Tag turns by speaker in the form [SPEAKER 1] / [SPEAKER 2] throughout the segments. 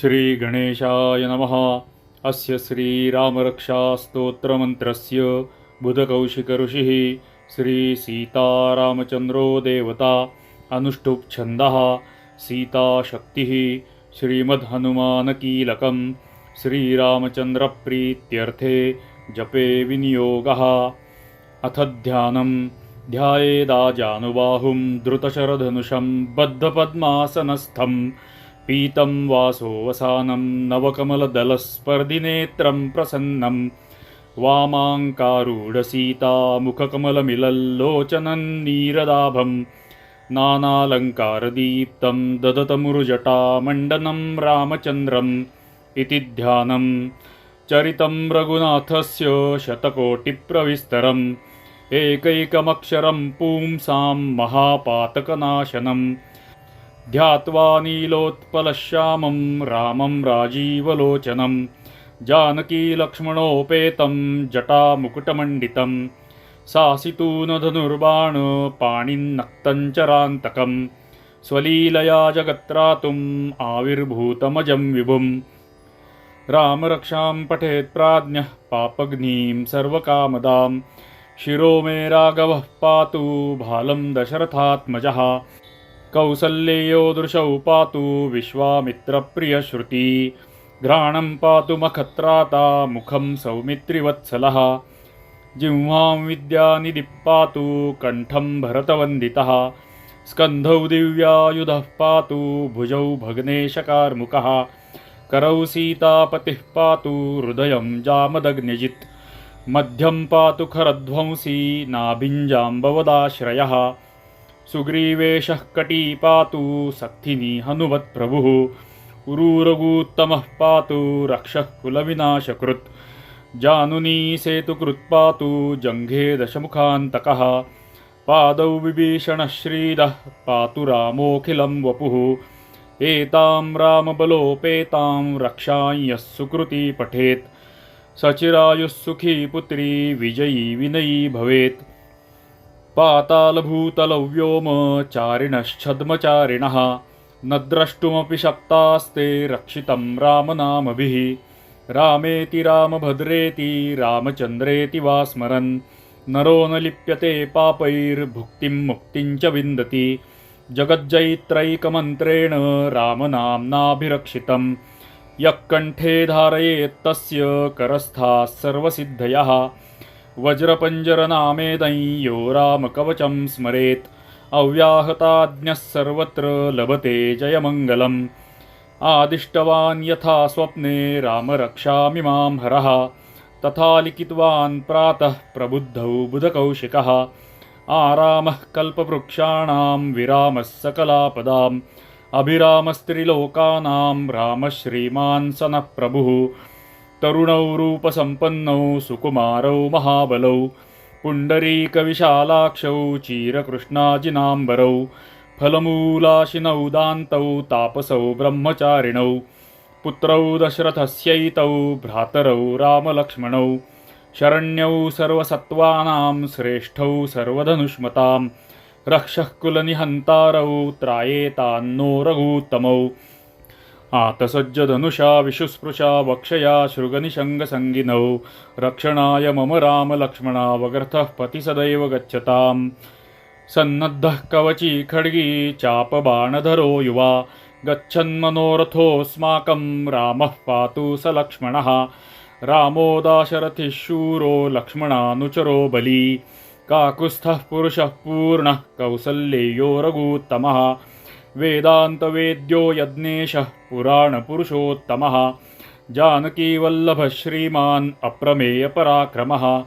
[SPEAKER 1] श्रीगणेशाय नमः। अस्य श्रीरामरक्षास्तोत्रमन्त्रस्य बुधकौशिकऋषिः श्रीसीतारामचन्द्रो देवता अनुष्टुप् छन्दः सीताशक्तिः श्रीमद्हनुमानकीलकं श्रीरामचन्द्रप्रीत्यर्थे जपे विनियोगः। अथ ध्यानं ध्यायेदाजानुबाहुं द्रुतशरधनुषं बद्धपद्मासनस्थं पीतं वासोवसानं नवकमलदलस्पर्धिनेत्रं प्रसन्नं। वामाङ्कारूढसीतामुखकमलमिलल्लोचनं नीरदाभं। नानालङ्कारदीप्तं ददतमुरुजटामण्डनं रामचन्द्रम् इति ध्यानं चरितं रघुनाथस्य शतकोटिप्रविस्तरम्। एकैकमक्षरं पुंसां महापातकनाशनं ध्यात्वा नीलोत्पलश्यामं रामं राजीवलोचनं। जानकीलक्ष्मणोपेतं जटामुकुटमण्डितं। सासितूनधनुर्बाणपाणिन्नक्तञ्चरान्तकं स्वलीलया जगत्रातुम् आविर्भूतमजं विभुम्। रामरक्षां पठेत् प्राज्ञः पापग्नीं सर्वकामदां शिरो मे राघवः पातु भालं दशरथात्मजः। कौसल्येयो दृशौ पातु विश्वामित्रप्रियश्रुती। घ्राणं पातु मखत्राता मुखं सौमित्रिवत्सलः। जिह्वां विद्यानिदिप्पातु कण्ठं भरतवन्दितः। स्कन्धौ दिव्यायुधः पातु भुजौ भग्नेशकार्मुकः। करौ सीतापतिः पातु हृदयं जामदग्न्यजित् मध्यं पातु खरध्वंसी नाभिञ्जाम्बवदाश्रयः। सुग्रीवेशः कटी पातु सक्थिनी हनुमत्प्रभुः उरूरगूत्तमः पातु रक्षः कुलविनाशकृत्। जानुनी सेतुकृत् पातु जङ्घे दशमुखान्तकः। पादौ विभीषणश्रीदः पातु रामोऽखिलं वपुः। एतां रामबलोपेतां रक्षां यः सुकृती पठेत्। सचिरायुः सुखी पुत्री विजयी विनयी भवेत्। पातालभूतलव्योम चारिणश्छद्मचारिणः न द्रष्टुमपि शक्तास्ते रक्षितं रामनामभिः। रामेति रामभद्रेति रामचन्द्रेति वा स्मरन् नरो न लिप्यते पापैर्भुक्तिं मुक्तिं च विन्दति। जगज्जैत्रैकमन्त्रेण रामनाम्नाभिरक्षितं यः कण्ठे धारयेत्तस्य करस्थाः सर्वसिद्धयः। वज्रपञ्जरनामे दैयो रामकवचं स्मरेत्। अव्याहताज्ञः सर्वत्र लभते जयमङ्गलम्। आदिष्टवान् यथा स्वप्ने रामरक्षामिमां हरः। तथा लिखितवान् प्रातः प्रबुद्धौ बुधकौशिकः। आरामः कल्पवृक्षाणां विरामः सकलापदाम्। अभिरामस्त्रिलोकानां रामश्रीमान् सनः स नः प्रभुः तरुणौ रूपसम्पन्नौ सुकुमारौ महाबलौ पुण्डरीकविशालाक्षौ चीरकृष्णाजिनाम्बरौ फलमूलाशिनौ दान्तौ तापसौ ब्रह्मचारिणौ पुत्रौ दशरथस्यैतौ भ्रातरौ रामलक्ष्मणौ शरण्यौ सर्वसत्त्वानां श्रेष्ठौ सर्वधनुष्मतां रक्षःकुलनिहन्तारौ त्रायेतान्नो रघूत्तमौ आतसज्जधनुषा विशुस्पृशा वक्षया शृगनिशङ्गसङ्गिनौ रक्षणाय मम रामलक्ष्मणावगर्थः पति सदैव गच्छताम्। सन्नद्धः कवची खड्गी चापबाणधरो युवा। गच्छन्मनोरथोऽस्माकं रामः पातु स लक्ष्मणः। रामो दाशरथिः शूरो लक्ष्मणानुचरो बली। काकुत्स्थः पुरुषः पूर्णः कौसल्येयो रघूत्तमः। वेदान्तवेद्यो यज्ञेशः पुराणपुरुषोत्तमः। जानकीवल्लभश्रीमान् अप्रमेयपराक्रमः।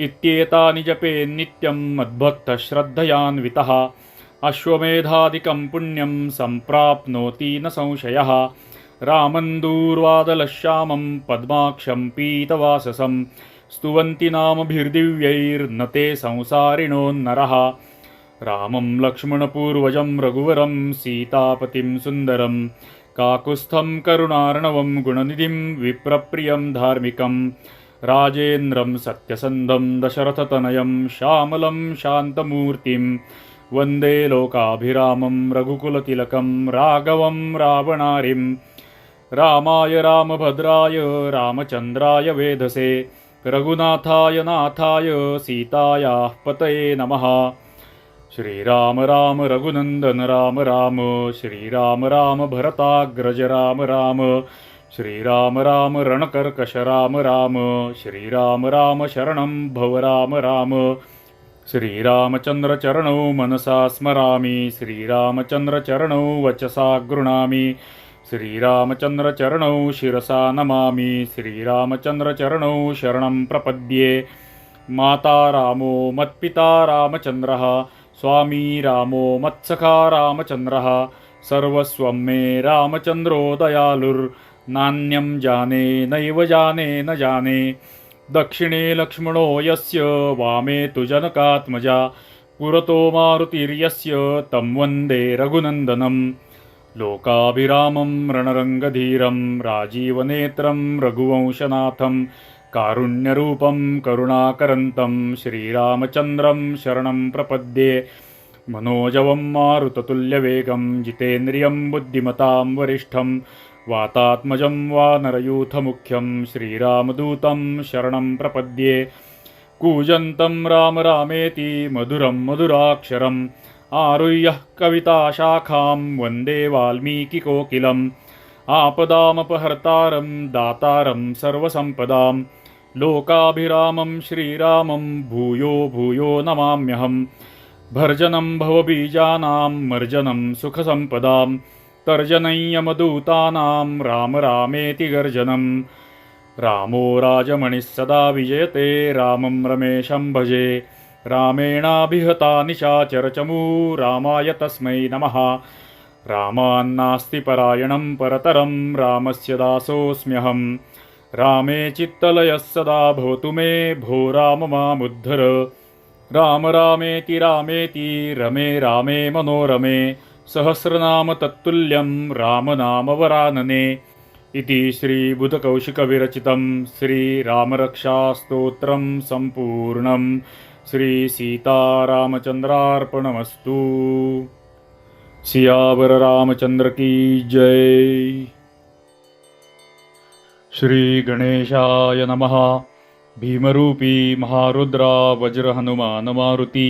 [SPEAKER 1] इत्येतानि जपे नित्यं मद्भक्तश्रद्धयान्वितः। अश्वमेधादिकं पुण्यं सम्प्राप्नोति न संशयः। रामन्दूर्वादलश्यामं पद्माक्षं पीतवाससं स्तुवन्ति नामभिर्दिव्यैर्न ते संसारिणोन्नरः। रामं लक्ष्मणपूर्वजं रघुवरं सीतापतिं सुन्दरं काकुस्थं करुणार्णवं गुणनिधिं विप्रप्रियं धार्मिकं राजेन्द्रं सत्यसन्धं दशरथतनयं श्यामलं शान्तमूर्तिं वन्दे लोकाभिरामं रघुकुलतिलकं राघवं रावणारिं रामाय रामभद्राय रामचन्द्राय वेधसे रघुनाथाय नाथाय सीतायाः पतये नमः। श्रीराम राम रघुनंदन राम राम श्रीराम राम भरताग्रज राम राम श्रीराम राम रणकर्कश राम राम श्रीराम राम शरणं भव राम राम श्रीरामचन्द्रचरणौ मनसा स्मरामि श्रीरामचन्द्रचरणौ वचसा गृह्णामि श्रीरामचन्द्रचरणौ शिरसा नमामि श्रीरामचन्द्रचरणौ शरणं प्रपद्ये। माता रामो मत्पिता रामचन्द्रः स्वामी रामो मत्सखा रामचन्द्रः सर्वस्वं मे रामचन्द्रो दयालुर्नान्यं जाने नैव जाने न जाने। दक्षिणे लक्ष्मणो यस्य वामे तु जनकात्मजा। पुरतो मारुतिर्यस्य तं वन्दे रघुनन्दनं लोकाभिरामं रणरङ्गधीरं राजीवनेत्रं रघुवंशनाथं कारुण्यरूपं करुणाकरन्तं श्रीरामचन्द्रं शरणं प्रपद्ये मनोजवं मारुततुल्यवेगं जितेन्द्रियं बुद्धिमतां वरिष्ठं वातात्मजं वा नरयूथमुख्यं श्रीरामदूतं शरणं प्रपद्ये कूजन्तं राम रामेति मधुरं मधुराक्षरम् आरुह्यः कविताशाखां वन्दे वाल्मीकिकोकिलम् आपदामपहर्तारं दातारं सर्वसम्पदाम् लोकाभिरामं श्रीरामं भूयो भूयो नमाम्यहम्। भर्जनं भवबीजानां मर्जनं सुखसम्पदां तर्जनय्यमदूतानां राम रामेति गर्जनं। रामो राजमणिः सदा विजयते रामं रमेशं भजे। रामेणाभिहता निशाचरचमू रामाय तस्मै नमः। रामान्नास्ति परायणं परतरं रामस्य दासोऽस्म्यहं रामे चित्तलयः सदा भवतु मे भो राम मामुद्धर। राम रामेति रामेति रमे रामे मनोरमे सहस्रनाम तत्तुल्यं रामनामवरानने इति श्रीबुधकौशिकविरचितं श्रीरामरक्षास्तोत्रं सम्पूर्णं श्रीसीतारामचन्द्रार्पणमस्तु। सियावर रामचन्द्र की जय। श्री गणेशाय नमः भीमरूपी महारुद्रा वज्र हनुमान मारुती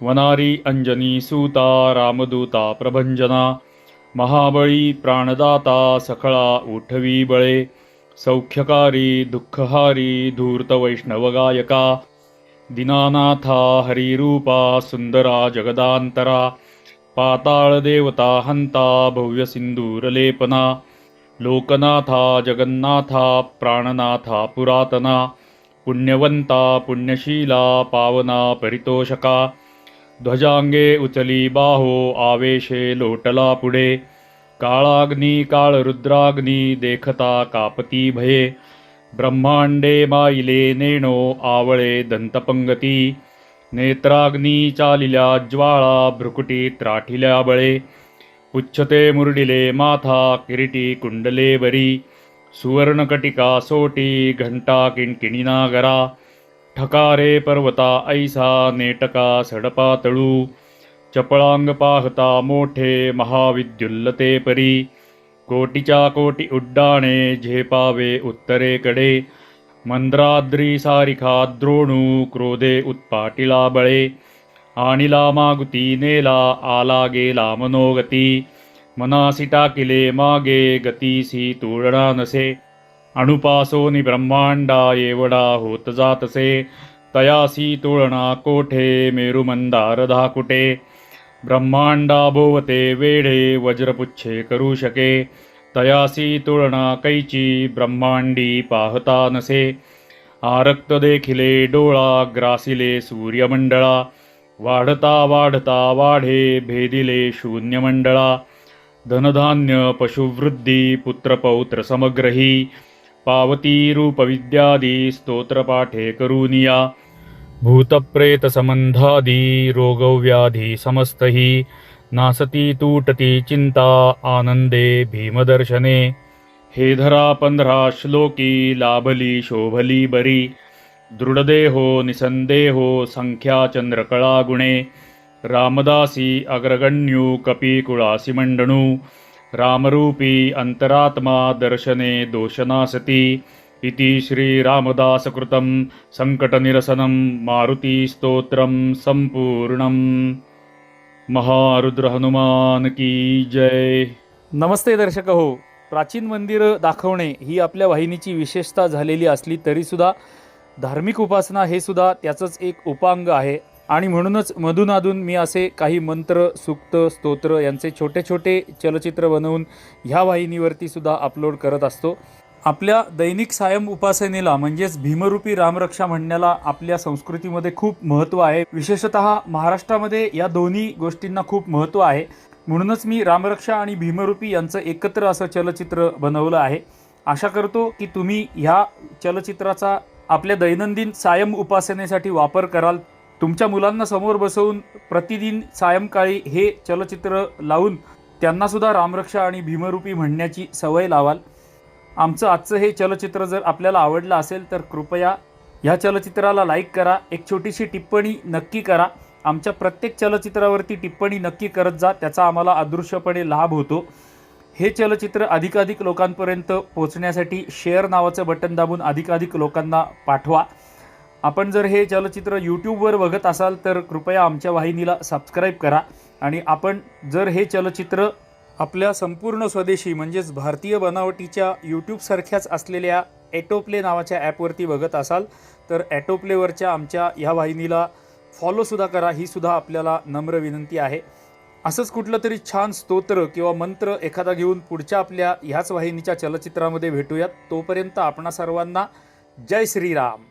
[SPEAKER 1] वनारी अंजनी सूता रामदूता प्रभंजना महाबळी प्राणदाता सखळा उठवी बळे सौख्यकारी दुःखहारी धूर्त वैष्णवगायका दिनानाथा हरिरूपा सुंदरा जगदांतरा पाताळ देवता हंता भव्य सिंदूरलेपना लोकनाथा जगन्नाथा प्राणनाथा पुरातना पुण्यवंता पुण्यशीला पावना परितोषका ध्वजांगे उचली बाहो आवेशे लोटला पुढे काळाग्नी काळरुद्राग्नी देखता कापती भये ब्रह्मांडे माईले नेणो आवळे दंतपंगती नेत्राग्नी चालिल्या ज्वाळा भ्रुकुटी त्राठिल्या बळे उच्छते मुरडिले माथा किरीटी कुंडले बरी। सुवर्णकटिका सोटी घंटा किणकिणिना गरा ठकारे पर्वता ऐसा नेटका सडपा तळू। चपळांग पाहता मोठे महाविद्युल्लते परी। कोटीच्या कोटी उड्डाणे झेपावे उत्तरेकडे मंद्राद्री सारिखा द्रोणू क्रोधे उत्पाटिला बळे। आणिला मागुती नेला आला गेला मनोगती मनासी टाकिले मागे गतीसी तुळणा नसे अणुपासोनी ब्रह्मांडा एवढा होत जातसे तयासी तुळणा कोठे मेरुमंदार धाकुटे ब्रह्मांडा भोवते वेढे वज्रपुच्छे करू शके तयासी तुळणा कैची ब्रह्मांडी पाहता नसे आरक्त देखिले डोळा ग्रासिले सूर्यमंडळा वाढता वाढता वाढे भेदिले शून्यमंडळा. धनधान्य पशुवृद्धी पुत्रपौत्र समग्रही. पावती रूपविद्यादी स्तोत्रपाठे करूनिया. भूतप्रेतसंबंधादी रोगव्याधी समस्तही. नासती तूटती चिंता आनंदे भीमदर्शने. हे धरा पंधरा श्लोकी लाभली शोभली बरी. दृढदेहो निसंदेहो संख्या चंद्रकळा गुणे रामदासी अग्रगण्यू कपीकुळासी मंडणू रामरूपी अंतरात्मा दर्शने दोषनासती इति श्रीरामदासकृतं सङ्कटनिरसनं मारुतिस्तोत्रं सम्पूर्णं महारुद्र हनुमान की जय
[SPEAKER 2] नमस्ते दर्शक हो प्राचीन मंदिरं दाखवणे ही आपल्या वाहिनीची विशेषता झालेली असली तरीसुद्धा धार्मिक उपासना हे सुद्धा त्याचंच एक उपांग आहे. आणि म्हणूनच मधून अधून मी असे काही मंत्र सुक्त स्तोत्र यांचे छोटे छोटे चलचित्र बनवून ह्या वाहिनीवरती सुद्धा अपलोड करत असतो. आपल्या दैनिक सायम उपासनेला म्हणजेच भीमरूपी रामरक्षा म्हणण्याला आपल्या संस्कृतीमध्ये खूप महत्त्व आहे. विशेषतः महाराष्ट्रामध्ये या दोन्ही गोष्टींना खूप महत्त्व आहे. म्हणूनच मी रामरक्षा आणि भीमरूपी यांचं एकत्र असं चलचित्र बनवलं आहे. आशा करतो की तुम्ही ह्या चलचित्राचा आपल्या दैनंदिन सायम उपासनेसाठी वापर कराल. तुमच्या मुलांना समोर बसवून प्रतिदिन सायंकाळी हे चलचित्र लावून त्यांनासुद्धा रामरक्षा आणि भीमरूपी म्हणण्याची सवय लावाल. आमचं आजचं हे चलचित्र जर आपल्याला आवडलं असेल तर कृपया ह्या चलचित्राला लाईक करा. एक छोटीशी टिप्पणी नक्की करा. आमच्या प्रत्येक चलचित्रावरती टिप्पणी नक्की करत जा. त्याचा आम्हाला अदृश्यपणे लाभ होतो. हे चलचित्र अधिकाधिक लोकांपर्यंत पोचण्यासाठी शेअर नावाचं बटन दाबून अधिकाधिक लोकांना पाठवा. आपण जर हे चलचित्र यूट्यूबवर बघत असाल तर कृपया आमच्या वाहिनीला सबस्क्राईब करा आणि आपण जर हे चलचित्र आपल्या संपूर्ण स्वदेशी म्हणजेच भारतीय बनावटीच्या यूट्यूबसारख्याच असलेल्या ॲटोप्ले नावाच्या ॲपवरती बघत असाल तर ॲटोप्लेवरच्या आमच्या ह्या वाहिनीला फॉलोसुद्धा करा. ही सुद्धा आपल्याला नम्र विनंती आहे. असंच कुठलं तरी छान स्तोत्र किंवा मंत्र एखादा घेऊन पुढच्या आपल्या ह्याच वाहिनीच्या चलचित्रामध्ये भेटूयात. तोपर्यंत आपणा सर्वांना जय श्रीराम.